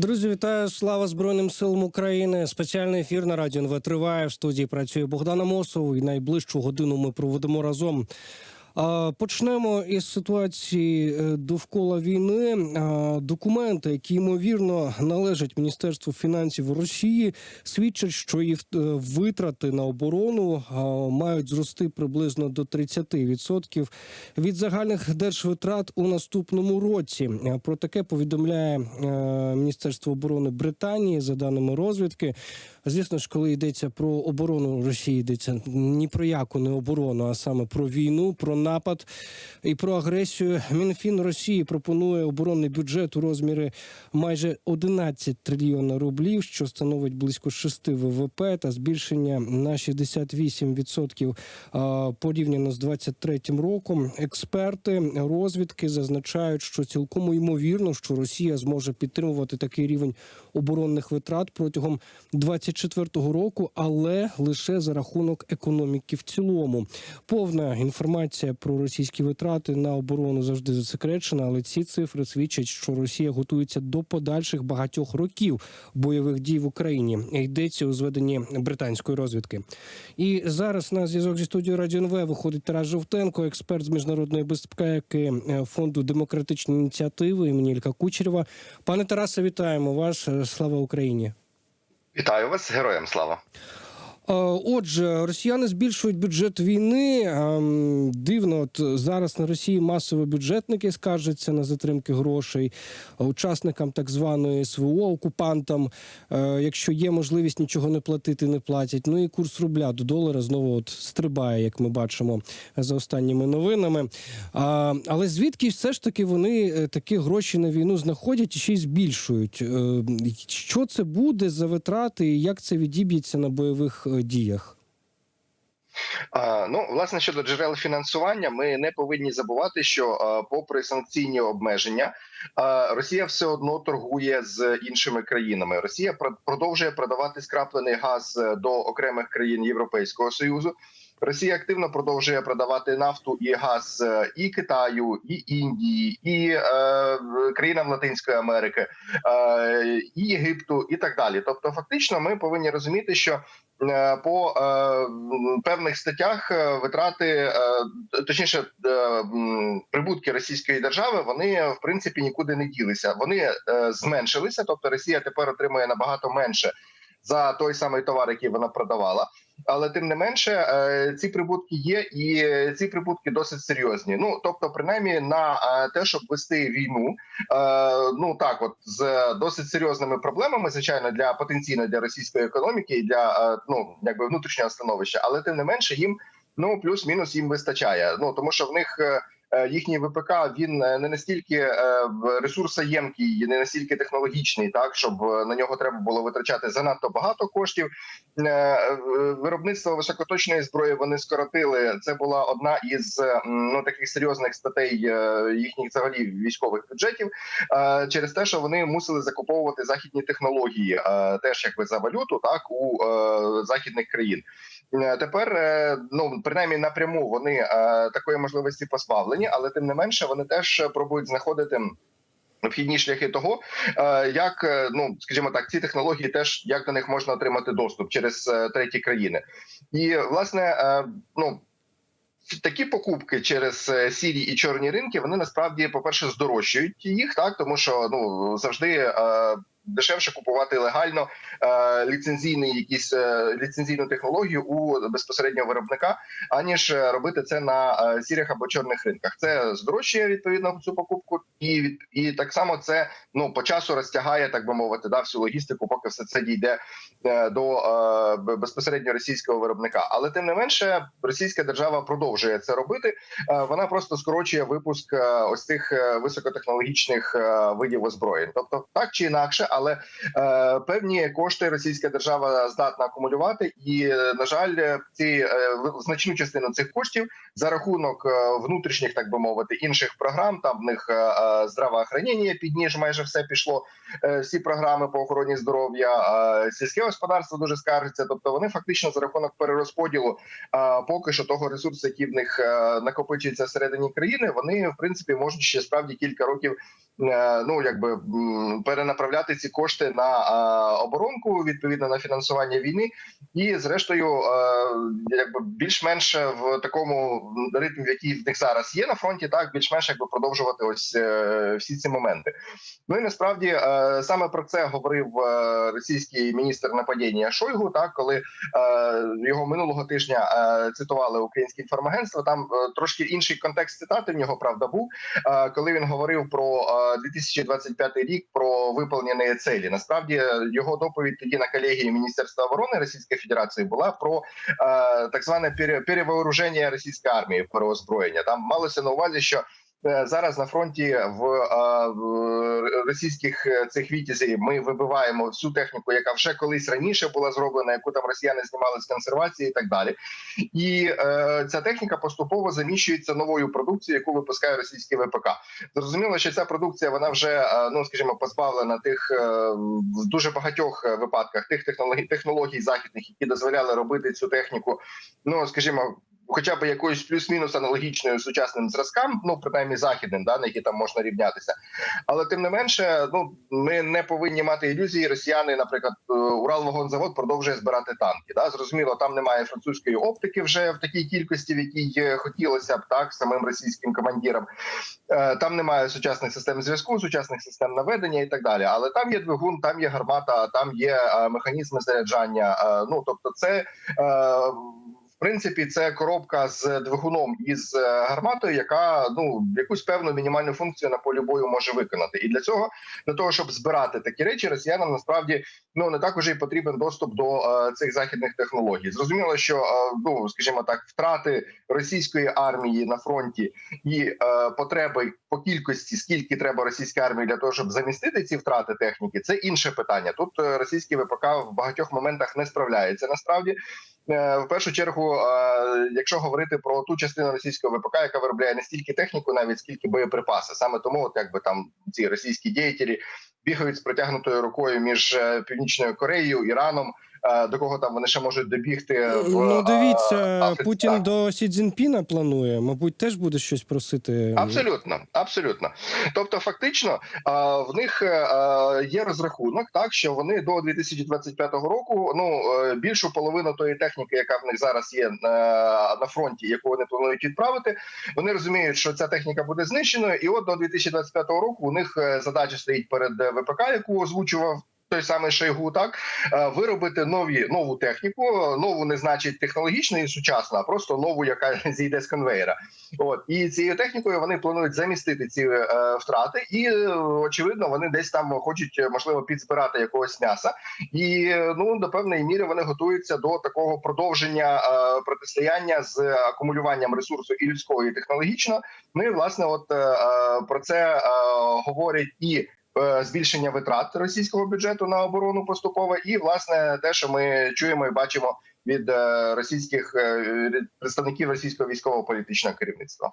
Друзі, вітаю! Слава Збройним силам України! Спеціальний ефір на радіо НВ триває. В студії працює Богдана Мосов. І найближчу годину ми проведемо разом. Почнемо із ситуації е, довкола війни. Документи, які ймовірно належать Міністерству фінансів Росії, свідчать, що їх е, витрати на оборону мають зрости приблизно до 30% від загальних держвитрат у наступному році. Е, Про таке повідомляє Міністерство оборони Британії за даними розвідки. Звісно ж, коли йдеться про оборону Росії, йдеться ні про яку не оборону, а саме про війну, про напад і про агресію. Мінфін Росії пропонує оборонний бюджет у розмірі майже 11 трильйона рублів, що становить близько 6 ВВП та збільшення на 68% а, порівняно з 23 роком. Експерти розвідки зазначають, що цілком ймовірно, що Росія зможе підтримувати такий рівень оборонних витрат протягом 24-го року, але лише за рахунок економіки в цілому. Повна інформація про російські витрати на оборону завжди засекречена, але ці цифри свідчать, що Росія готується до подальших багатьох років бойових дій в Україні. Йдеться у зведенні британської розвідки. І зараз на зв'язок зі студією Радіо НВ виходить Тарас Жовтенко, експерт з міжнародної безпеки фонду демократичні ініціативи імені Ілька Кучерєва. Пане Тарасе, вітаємо вас. Слава Україні. Вітаю вас, героям слава. Е, Отже, росіяни збільшують бюджет війни. Ем, Дивно, от зараз на Росії масово бюджетники скаржаться на затримки грошей учасникам так званої СВО, окупантам. Е, Якщо є можливість нічого не платити, не платять. Ну і курс рубля до долара знову от стрибає, як ми бачимо за останніми новинами. Але звідки все ж таки вони е, такі гроші на війну знаходять і ще й збільшують? Що це буде за витрати, і як це відіб'ється на бойових діях? Ну, власне, щодо джерел фінансування, ми не повинні забувати, що попри санкційні обмеження, Росія все одно торгує з іншими країнами. Росія продовжує продавати скраплений газ е, до окремих країн Європейського союзу. Росія активно продовжує продавати нафту і газ е, і Китаю, і Індії, і е, країнам Латинської Америки, е, і Єгипту, і так далі. Тобто, фактично, ми повинні розуміти, що е, по е, певних статтях е, витрати, е, точніше, е, прибутки Російської держави, вони в принципі нікуди не ділися. Вони е, зменшилися, тобто Росія тепер отримує набагато менше за той самий товар, який вона продавала. Але тим не менше, е, ці прибутки є, і ці прибутки досить серйозні. Ну тобто, принаймні, на е, те, щоб вести війну, ну так, от з досить серйозними проблемами, звичайно, для потенційно для російської економіки і для ну якби внутрішнього становища, але тим не менше їм ну плюс-мінус їм вистачає. Ну тому що в них. Е, Їхній ВПК він е, не настільки е, ресурсоємкий, не настільки технологічний, так щоб на нього треба було витрачати занадто багато коштів. Виробництво високоточної зброї вони скоротили. Це була одна із ну таких серйозних статей їхніх взагалі військових бюджетів через те, що вони мусили закуповувати західні технології, теж якби за валюту, так у західних країн. Тепер ну принаймні напряму вони такої можливості позбавлені, але тим не менше вони теж пробують знаходити. Вхідні шляхи того, е, як е, ну скажімо так, ці технології теж як до них можна отримати доступ через е, треті країни, і власне е, ну. Такі покупки через е, сірі і чорні ринки вони насправді, по перше, здорожчують їх, так тому що ну завжди е, дешевше купувати легально е, ліцензійний якісь е, ліцензійну технологію у безпосереднього виробника, аніж е, робити це на сірих або чорних ринках. Це здорожчує відповідно цю покупку, і від- і так само це ну по часу розтягає, так би мовити, да всю логістику, поки все це дійде до безпосередньо російського виробника. Але тим не менше, російська держава продовжує це робити. Вона просто скорочує випуск ось цих високотехнологічних видів озброєнь. Тобто, так чи інакше, але е, певні кошти російська держава здатна акумулювати, і е, на жаль, ці е, значну частину цих коштів за рахунок е, внутрішніх, так би мовити, інших програм. Там в них здравоохранення під ніж майже все пішло. Всі програми по охороні здоров'я, сільське господарство дуже скаржиться. Тобто вони фактично за рахунок перерозподілу поки що того ресурсу, який в них накопичується всередині країни, вони в принципі можуть ще справді кілька років. Ну якби перенаправляти ці кошти на е, оборонку, відповідно на фінансування війни, і зрештою, е, якби більш-менш в такому ритмі, який в них зараз є на фронті, так більш-менш якби продовжувати ось е, всі ці моменти. Ну і насправді саме про це говорив російський міністр нападіння Шойгу. Так, коли його минулого тижня цитували українське інформагентство, там трошки інший контекст цитати в нього правда був. Коли він говорив про е, 2025 рік про виповнені цілі. Насправді його доповідь тоді на колегії Міністерства оборони Російської Федерації була про е, так зване пере- перевооруження російської армії, переозброєння. Там малося на увазі, що зараз на фронті в, е, російських е, цих вітязів ми вибиваємо всю техніку, яка вже колись раніше була зроблена, яку там росіяни знімали з консервації, і так далі. І е, ця техніка поступово заміщується новою продукцією, яку випускає російський ВПК. Зрозуміло, що ця продукція вона вже е, ну скажімо позбавлена тих е, в дуже багатьох е, випадках тих технологій технологій західних, які дозволяли робити цю техніку. Ну скажімо. Хоча б якоюсь плюс-мінус аналогічною сучасним зразкам, ну принаймні західним, да на які там можна рівнятися, але тим не менше, ну ми не повинні мати ілюзії. Росіяни, наприклад, е, Уралвагонзавод продовжує збирати танки. Да, зрозуміло, там немає французької оптики вже в такій кількості, в якій хотілося б так самим російським командирам. Е, Там немає сучасних систем зв'язку, сучасних систем наведення і так далі. Але там є двигун, там є гармата, там є е, механізми заряджання. Ну тобто, це принципі це коробка з двигуном і з е, гарматою, яка ну якусь певну мінімальну функцію на полі бою може виконати. І для цього для того, щоб збирати такі речі, росіянам насправді ну не так уже і потрібен доступ до е, цих західних технологій. Зрозуміло, що е, ну скажімо так, втрати російської армії на фронті і е, потреби по кількості, скільки треба російській армії для того, щоб замістити ці втрати техніки, це інше питання. Тут е, російський ВПК в багатьох моментах не справляється. Насправді, в першу чергу, е, якщо говорити про ту частину російського ВПК, яка виробляє не стільки техніку, навіть скільки боєприпаси, саме тому, от якби там ці російські діятелі бігають з протягнутою рукою між е, північною Кореєю, Іраном. Е, До кого там вони ще можуть добігти в ну е, дивіться, Африці, Путін так. до Сі Цзіньпіна планує. Мабуть, теж буде щось просити. Абсолютно, абсолютно. Тобто, фактично, в них е, е, є розрахунок, так що вони до 2025 року, ну е, більшу половину тої техніки, яка в них зараз є е, на фронті, яку вони планують відправити, вони розуміють, що ця техніка буде знищеною, і от до 2025 року у них е, задача стоїть перед е, ВПК, яку озвучував. Той самий Шойгу, так е, виробити нові нову техніку, нову не значить технологічну і сучасну, а просто нову, яка зійде з конвейера. От і цією технікою вони планують замістити ці е, втрати, і е, очевидно, вони десь там хочуть е, можливо підзбирати якогось м'яса, і ну до певної міри вони готуються до такого продовження е, протистояння з акумулюванням ресурсу і людського, і технологічного. Ну і власне, от е, про це е, говорять і. Е, Збільшення витрат російського бюджету на оборону поступово, і власне те, що ми чуємо і бачимо від е, російських е, представників російського військового політичного керівництва.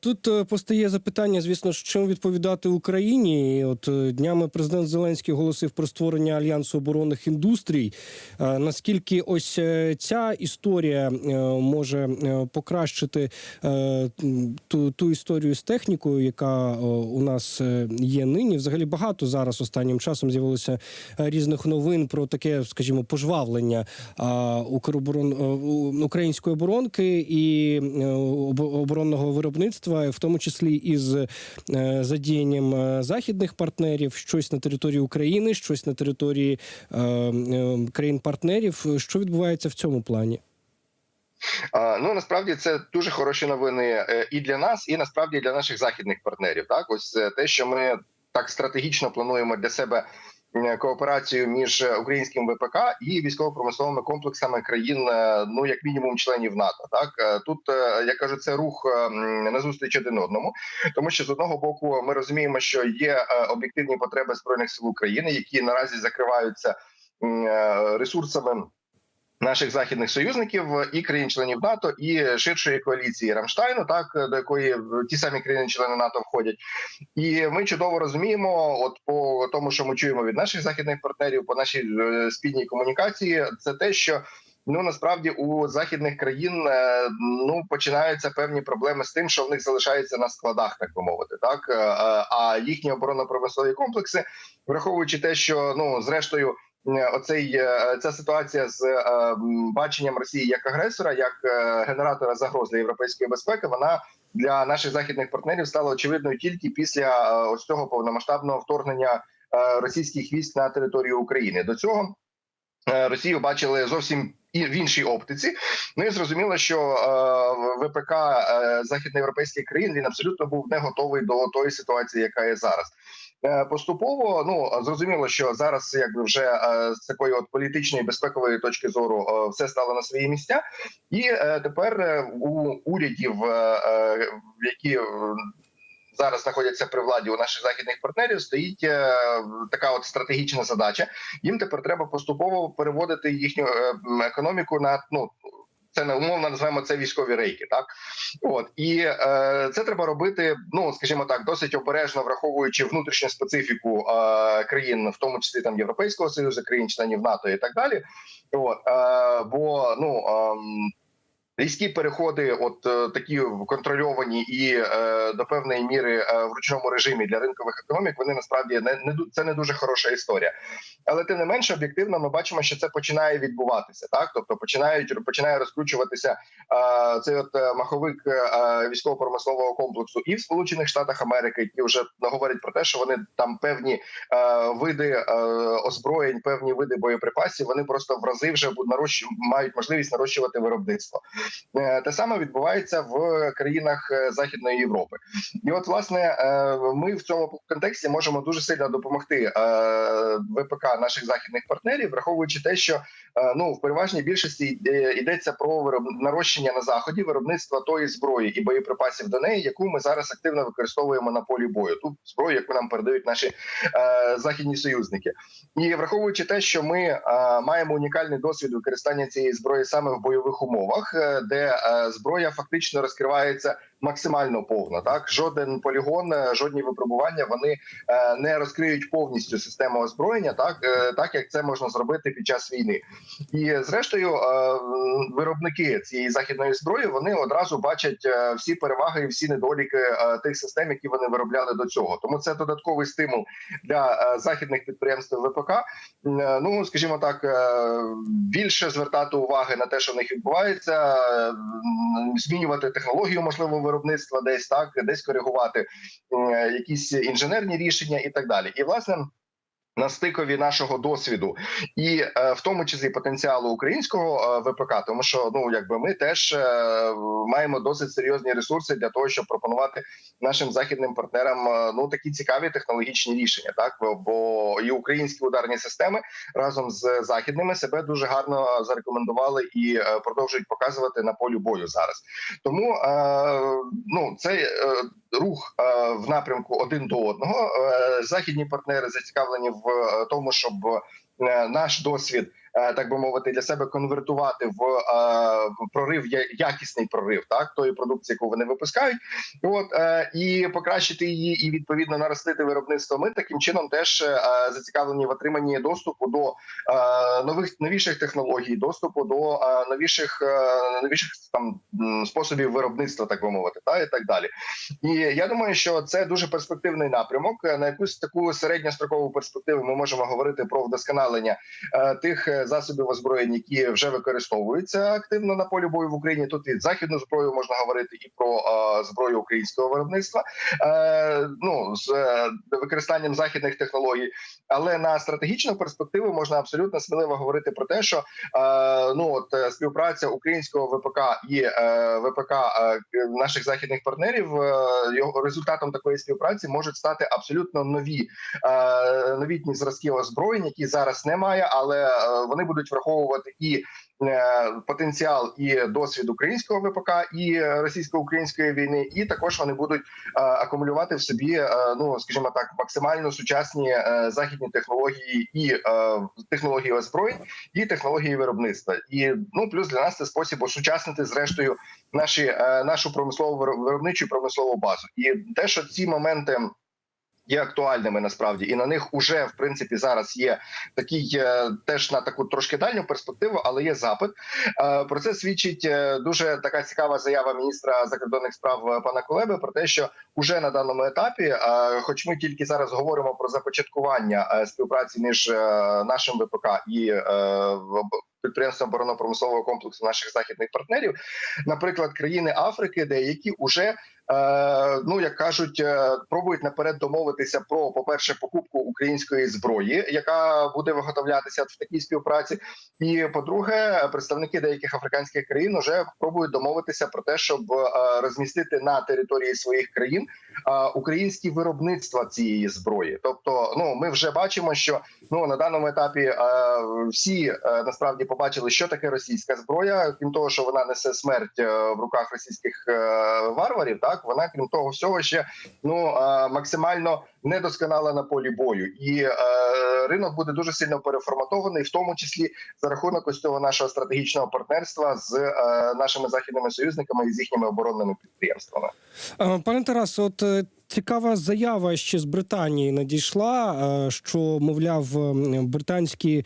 Тут е, постає запитання, звісно, чим відповідати Україні. От днями президент Зеленський оголосив про створення альянсу оборонних індустрій. Наскільки ось ця історія може покращити ту, ту історію з технікою, яка у нас є нині? Взагалі багато зараз останнім часом з'явилося різних новин про таке, скажімо, пожвавлення Укроборон е, української оборонки і е, оборонного виробництва, в тому числі із е, задіянням західних партнерів, щось на території України, щось на території країн-партнерів. Що відбувається в цьому плані? Ну насправді це дуже хороші новини і для нас, і насправді для наших західних партнерів. Так, ось те, що ми так стратегічно плануємо для себе кооперацію між е, українським ВПК і військово-промисловими комплексами країн, е, ну як мінімум, членів НАТО. Так Е, тут е, я кажу, це рух на зустріч один одному, тому що з одного боку ми розуміємо, що є е, об'єктивні потреби збройних сил України, які наразі закриваються е, ресурсами наших західних союзників і країн-членів НАТО, і ширшої коаліції Рамштайну, так до якої ті самі країни-члени НАТО входять, і ми чудово розуміємо, от по тому, що ми чуємо від наших західних партнерів, по нашій е, спільній комунікації, це те, що Ну насправді у західних країн е, ну починаються певні проблеми з тим, що в них залишається на складах, так би мовити, так е, а їхні оборонно-промислові комплекси, враховуючи те, що ну зрештою. Е, Оцей е, ця ситуація з е, баченням Росії як агресора, як генератора загроз для європейської безпеки, вона для наших західних партнерів стала очевидною тільки після ось цього повномасштабного вторгнення російських військ на територію України. До цього Росію бачили зовсім і в іншій оптиці. Ну і зрозуміло, що ВПК західноєвропейських країн він абсолютно був не готовий до тої ситуації, яка є зараз. Е, Поступово ну зрозуміло, що зараз, якби вже е, з такої от політичної безпекової точки зору, е, все стало на свої місця, і тепер у урядів, які зараз знаходяться при владі у наших західних партнерів, стоїть така от стратегічна задача. Їм тепер треба поступово переводити їхню економіку на ну. Це не умовно називаємо це військові рейки, так от і е, це треба робити. Ну скажімо так, досить обережно враховуючи внутрішню специфіку е, країн, в тому числі там Європейського союзу, країн-членів НАТО і так далі. От е, бо ну ем, різкі переходи, от е, такі контрольовані і е, до певної міри е, в ручному режимі для ринкових економік, вони насправді не, не це не дуже хороша історія. Але тим не менше, об'єктивно, ми бачимо, що це починає відбуватися. Так, тобто починають починає розкручуватися е, цей от маховик е, військово-промислового комплексу і в Сполучених Штатах Америки, які вже говорять про те, що вони там певні е, види е, озброєнь, певні види боєприпасів, вони просто в рази вже нарощу мають можливість нарощувати виробництво. Е, Те саме відбувається в країнах е, Західної Європи, і от власне е, ми в цьому контексті можемо дуже сильно допомогти ВПК наших західних партнерів, враховуючи те, що ну в переважній більшості йдеться про вироб... нарощення на заході виробництва тої зброї і боєприпасів до неї, яку ми зараз активно використовуємо на полі бою. Ту зброю, яку нам передають наші західні союзники, і враховуючи те, що ми маємо унікальний досвід використання цієї зброї саме в бойових умовах, де е, зброя фактично розкривається максимально повно. Так жоден полігон, е, жодні випробування вони е, не розкриють повністю систему озброєння, так е, так як це можна зробити під час війни. І зрештою, виробники цієї західної зброї вони одразу бачать всі переваги і всі недоліки тих систем, які вони виробляли до цього. Тому це додатковий стимул для західних підприємств ВПК. Ну скажімо так, більше звертати уваги на те, що в них відбувається, змінювати технологію можливо виробництва, десь так, десь коригувати якісь інженерні рішення і так далі. І власне. На стикові нашого досвіду і е, в тому числі потенціалу українського е, ВПК, тому що ну якби ми теж е, маємо досить серйозні ресурси для того, щоб пропонувати нашим західним партнерам ну такі цікаві технологічні рішення, так бо, і українські ударні системи разом з західними себе дуже гарно зарекомендували і продовжують показувати на полі бою зараз. Тому ну цей е, рух е, в напрямку один до одного. Е, західні партнери зацікавлені в е, тому, щоб наш досвід. Е, Так би мовити, для себе конвертувати в е, в прорив якісний прорив, так тої продукції, яку вони випускають, от е, і покращити її, і відповідно наростити виробництво. Ми таким чином теж зацікавлені в отриманні доступу до нових новіших технологій, доступу до новіших новіших там способів виробництва, так би мовити, та і так далі. І я думаю, що це дуже перспективний напрямок. На якусь таку середньострокову перспективу ми можемо говорити про вдосконалення тих засобів озброєнь, які вже використовуються активно на полі бою в Україні. Тут і західну зброю можна говорити, і про зброю українського виробництва. Е, ну з е, використанням західних технологій, але на стратегічну перспективу можна абсолютно сміливо говорити про те, що е, ну от співпраця українського ВПК і ВПК наших західних партнерів його результатом такої співпраці можуть стати абсолютно нові новітні зразки озброєнь, які зараз немає, але е, вони будуть враховувати і е, потенціал і досвід українського ВПК і російсько-української війни, і також вони будуть е, акумулювати в собі, е, ну скажімо так, максимально сучасні е, західні технології і е, технології озброєнь, і технології виробництва. І ну плюс для нас це спосіб осучаснити зрештою наші е, нашу промислову виробничу промислову базу. І те, що ці моменти. Є актуальними насправді, і на них уже в принципі зараз є такий е, теж на таку трошки дальню перспективу, але є запит. Е, Про це свідчить е, дуже така цікава заява міністра закордонних справ пана Кулеби про те, що уже на даному етапі, хоч ми тільки зараз говоримо про започаткування співпраці між нашим ВПК і підприємством оборонно-промислового комплексу наших західних партнерів, наприклад, країни Африки, деякі уже Е, ну як кажуть, е, пробують наперед домовитися про по перше покупку української зброї, яка буде виготовлятися в такій співпраці. І по-друге, представники деяких африканських країн вже пробують домовитися про те, щоб е, розмістити на території своїх країн е, українські виробництва цієї зброї. Тобто, ну ми вже бачимо, що ну на даному етапі е, всі е, насправді побачили, що таке російська зброя, крім того, що вона несе смерть е, в руках російських е, варварів. Так вона крім того всього ще ну максимально недосконала на полі бою, і е, ринок буде дуже сильно переформатований, в тому числі за рахунок ось цього нашого стратегічного партнерства з е, нашими західними союзниками і з їхніми оборонними підприємствами. Е, Пане Тарас, от е, цікава заява ще з Британії надійшла, е, що мовляв, е, британські е,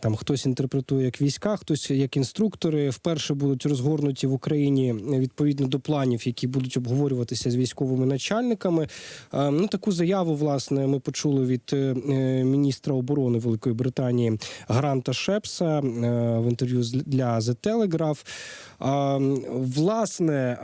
там хтось інтерпретує як війська, хтось як інструктори вперше будуть розгорнуті в Україні відповідно до планів, які будуть обговорюватися з військовими начальниками. Ну таку заяву власне ми почули від міністра оборони Великої Британії Гранта Шепса в інтерв'ю для The Telegraph. Власне,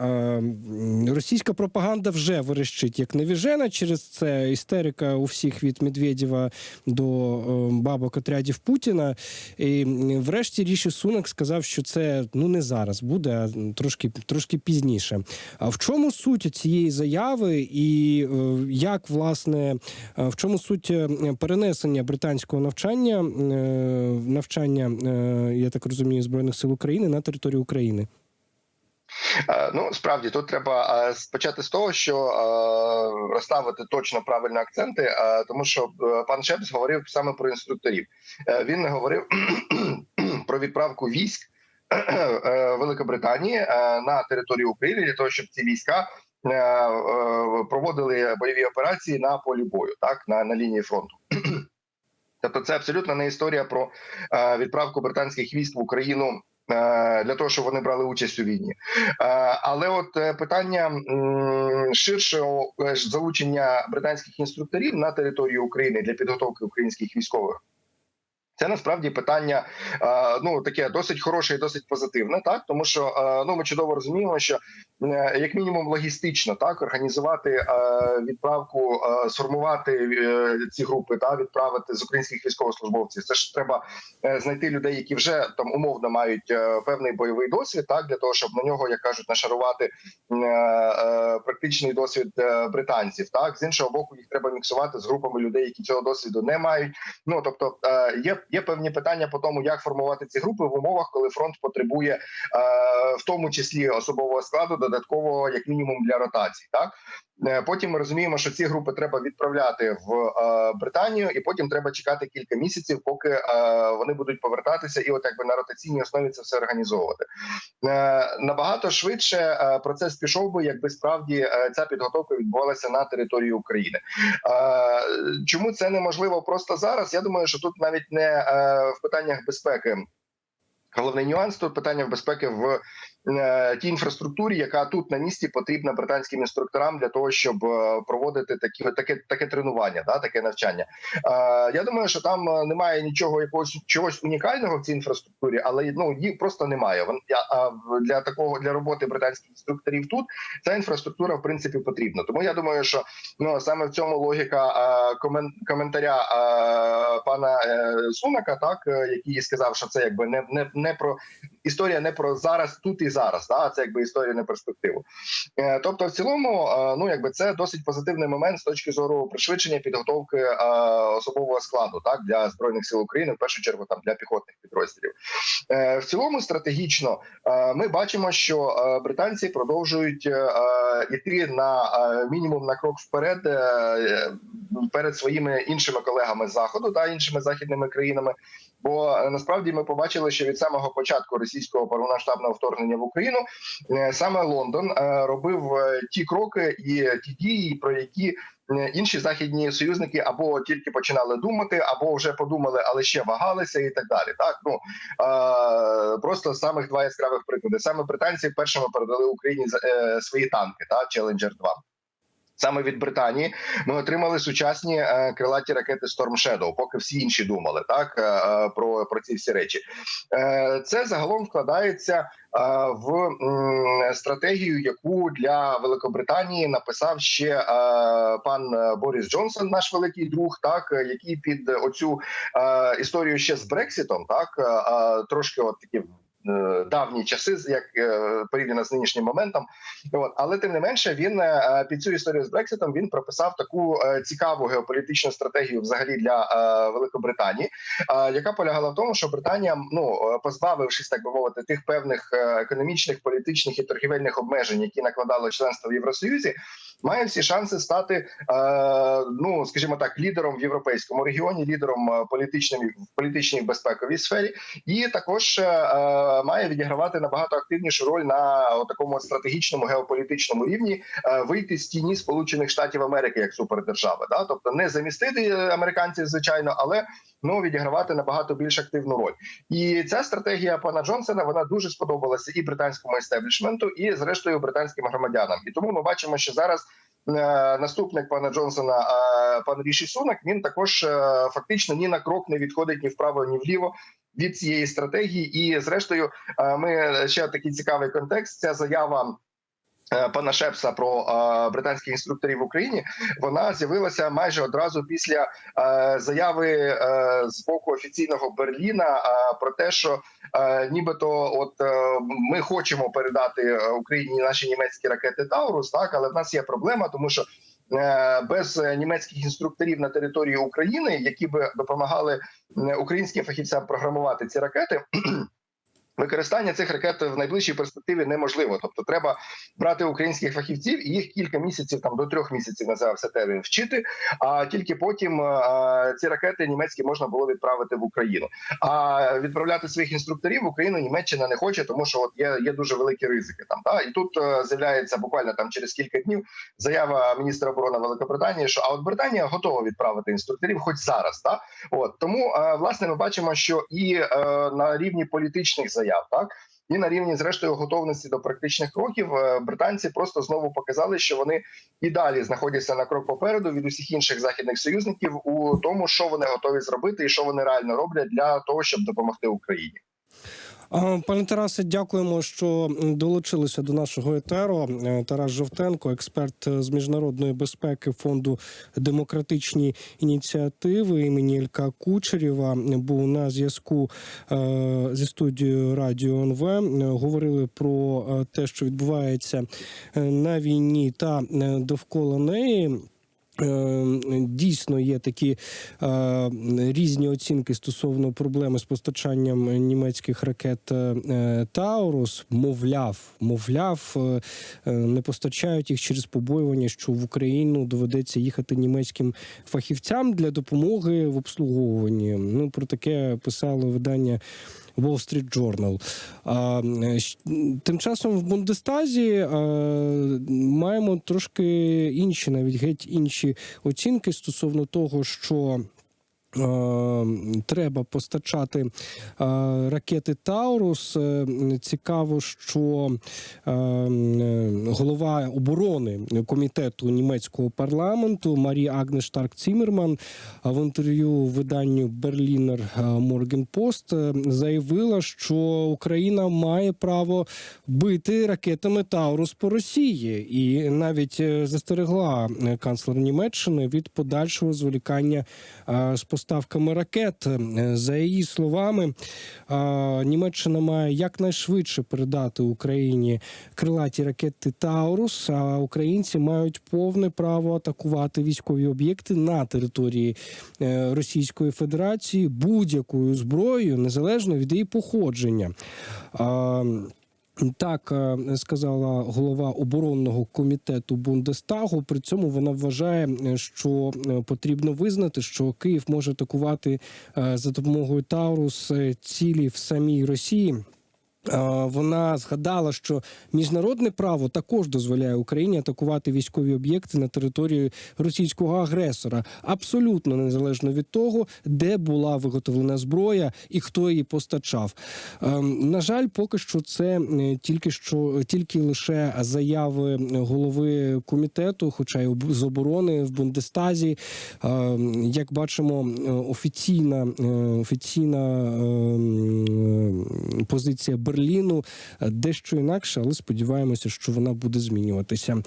російська пропаганда вже верещить як невіжена через це істерика у всіх від Медведєва до е, бабок отрядів Путіна. І врешті Ріші Сунак сказав, що це ну не зараз буде, а трошки, трошки пізніше. А в чому суть цієї заяви, і е, як власне е, в чому суть перенесення британського навчання, навчання, я так розумію, збройних сил України на територію України? Е, Ну справді тут треба е, спочати з того, що е, розставити точно правильно акценти, е, тому що е, пан Шепс говорив саме про інструкторів. Е, Він не говорив про відправку військ е, Великобританії е, на територію України для того, щоб ці війська е, е, проводили бойові операції на полі бою, так на, на лінії фронту. Тобто, це абсолютно не історія про е, відправку британських військ в Україну е, для того, щоб вони брали участь у війні. Е, Але от е, питання ширшого е, залучення британських інструкторів на територію України для підготовки українських військових. Це насправді питання е, ну таке досить хороше і досить позитивне, так тому що е, ну ми чудово розуміємо, що е, як мінімум логістично так організувати відправку, сформувати ці групи та відправити з українських військовослужбовців. Це ж треба знайти людей, які вже там умовно мають певний бойовий досвід, так для того, щоб на нього, як кажуть, нашарувати практичний досвід британців. Так з іншого боку, їх треба міксувати з групами людей, які цього досвіду не мають. Ну тобто є, є певні питання по тому, як формувати ці групи в умовах, коли фронт потребує е, в тому числі особового складу, додаткового як мінімум для ротації. Так потім ми розуміємо, що ці групи треба відправляти в е, Британію, і потім треба чекати кілька місяців, поки е, вони будуть повертатися, і от якби на ротаційній основі це все організовувати. Е, набагато швидше е, процес пішов би, якби справді е, ця підготовка відбувалася на території України. Е, Чому це неможливо просто зараз? Я думаю, що тут навіть не е, в питаннях безпеки. Головний нюанс тут питання в безпеки в е, тій інфраструктурі, яка тут на місці потрібна британським інструкторам для того, щоб е, проводити такі таке таке тренування, да таке навчання. Е, я думаю, що там е, немає нічого якогось чогось унікального в цій інфраструктурі, але ну її просто немає. А для такого для роботи британських інструкторів тут ця інфраструктура в принципі потрібна. Тому я думаю, що ну саме в цьому логіка е, комен, коментаря е, пана е, Сунака, так е, який сказав, що це якби не, не, не про історія не про зараз, тут і зараз. Да, це якби історія не перспективу. Е, тобто, в цілому, е, ну якби це досить позитивний момент з точки зору пришвидшення підготовки е, особового складу, так для збройних сил України, в першу чергу там для піхотних підрозділів. В цілому, стратегічно, ми бачимо, що британці продовжують йти на мінімум на крок вперед перед своїми іншими колегами з заходу та іншими західними країнами. Бо е, насправді ми побачили, що від самого початку російського повномасштабного вторгнення в Україну е, саме Лондон е, робив ті кроки і ті дії, про які інші західні союзники або тільки починали думати, або вже подумали, але ще вагалися, і так далі. Так ну просто самих два яскравих приклади. Саме британці першими передали Україні свої танки, та Challenger 2 Саме від Британії ми отримали сучасні е, крилаті ракети Storm Shadow, поки всі інші думали так е, е, про, про ці всі речі. Це загалом вкладається в стратегію, яку для Великобританії написав ще пан Борис Джонсон, наш великий друг, так який під оцю історію ще з Брексітом, так е, трошки от такі. Е, Давні часи, як е, порівняно з нинішнім моментом, от. Але тим не менше, він е, під цю історію з Брекситом він прописав таку цікаву геополітичну стратегію, взагалі для Великобританії, яка полягала в тому, що Британія, ну позбавившись так би мовити, тих певних економічних, політичних і торгівельних обмежень, які накладало членство в Євросоюзі, має всі шанси стати, ну скажімо так, лідером в європейському регіоні, лідером політичним в політичній безпековій сфері, і також має відігравати набагато активнішу роль на такому стратегічному геополітичному рівні, е, вийти з тіні Сполучених Штатів Америки як супердержави, да, тобто не замістити е, американців, звичайно, але ну відігравати набагато більш активну роль. І ця стратегія пана Джонсона вона дуже сподобалася і британському естеблішменту, і зрештою британським громадянам. І тому ми бачимо, що зараз. е, Наступник пана Джонсона, пан Ріші Сунак, він також фактично ні на крок не відходить ні вправо, ні вліво від цієї стратегії. І зрештою, е, ми ще такий цікавий контекст. Ця заява. е, Пана Шепса про е, британських інструкторів в Україні вона з'явилася майже одразу після е, заяви е, з боку офіційного Берліна е, про те, що е, нібито, от е, ми хочемо передати е, Україні наші німецькі ракети Таурус, так але в нас є проблема, тому що е, без німецьких інструкторів на території України, які би допомагали е, українським фахівцям програмувати ці ракети. Використання цих ракет в найближчій перспективі неможливо. Тобто, треба брати українських фахівців і їх кілька місяців, там до трьох місяців називався термін вчити. А тільки потім е, ці ракети німецькі можна було відправити в Україну. А відправляти своїх інструкторів в Україну Німеччина не хоче, тому що от є, є дуже великі ризики. Там та і тут е, з'являється буквально там через кілька днів заява міністра оборони Великобританії, що а от Британія готова відправити інструкторів, хоч зараз. Та от тому е, власне ми бачимо, що і е, на рівні політичних заяв, так і на рівні, зрештою, готовності до практичних кроків, е, британці просто знову показали, що вони і далі знаходяться на крок попереду від усіх інших західних союзників у тому, що вони готові зробити, і що вони реально роблять для того, щоб допомогти Україні. Пане Тарасе, дякуємо, що долучилися до нашого етеру. Е, Тарас Жовтенко, експерт з міжнародної безпеки фонду демократичні ініціативи імені Ілька Кучерєва, був на зв'язку е, зі студією Радіо НВ. Е, Говорили про е, те, що відбувається е, на війні та е, довкола неї. Е, Дійсно є такі е, різні оцінки стосовно проблеми з постачанням німецьких ракет е, Таурус. Мовляв, мовляв, е, е, не постачають їх через побоювання, що в Україну доведеться їхати німецьким фахівцям для допомоги в обслуговуванні. Ну про таке писало видання. Wall Street Journal. Тим часом в Бундестазі маємо трошки інші, навіть геть інші оцінки стосовно того, що. Е, Треба постачати е, ракети Таурус. Е, Цікаво, що голова оборони комітету німецького парламенту Марія Агнеш Штарк Цімерман в інтерв'ю виданню Берлінер Морген Пост заявила, що Україна має право бити ракетами Таурус по Росії, і навіть застерегла канцлер Німеччини від подальшого зволікання з поставками ракет. Е, За її словами, Німеччина має якнайшвидше передати Україні крилаті ракети Таурус. А українці мають повне право атакувати військові об'єкти на території е, Російської Федерації будь-якою зброєю, незалежно від її походження. Так е, сказала голова оборонного комітету Бундестагу. При цьому вона вважає, е, що е, потрібно визнати, що Київ може атакувати за допомогою Таурус цілі в самій Росії. Вона згадала, що міжнародне право також дозволяє Україні атакувати військові об'єкти на території російського агресора, абсолютно незалежно від того, де була виготовлена зброя і хто її постачав. Е, На жаль, поки що це е, тільки що тільки лише заяви голови комітету, хоча й з оборони в Бундестазі. Е, Як бачимо, е, офіційна е, офіційна е, м, позиція Берліну е, дещо інакше, але сподіваємося, що вона буде змінюватися.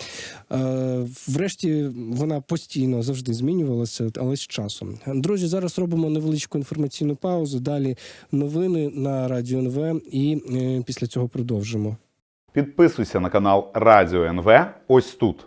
Е, Врешті вона постійно завжди змінювалася, але з часом. Друзі, зараз робимо невеличку інформаційну паузу. Далі новини на радіо НВ, і е, після цього продовжимо. Підписуйся на канал Радіо НВ ось тут.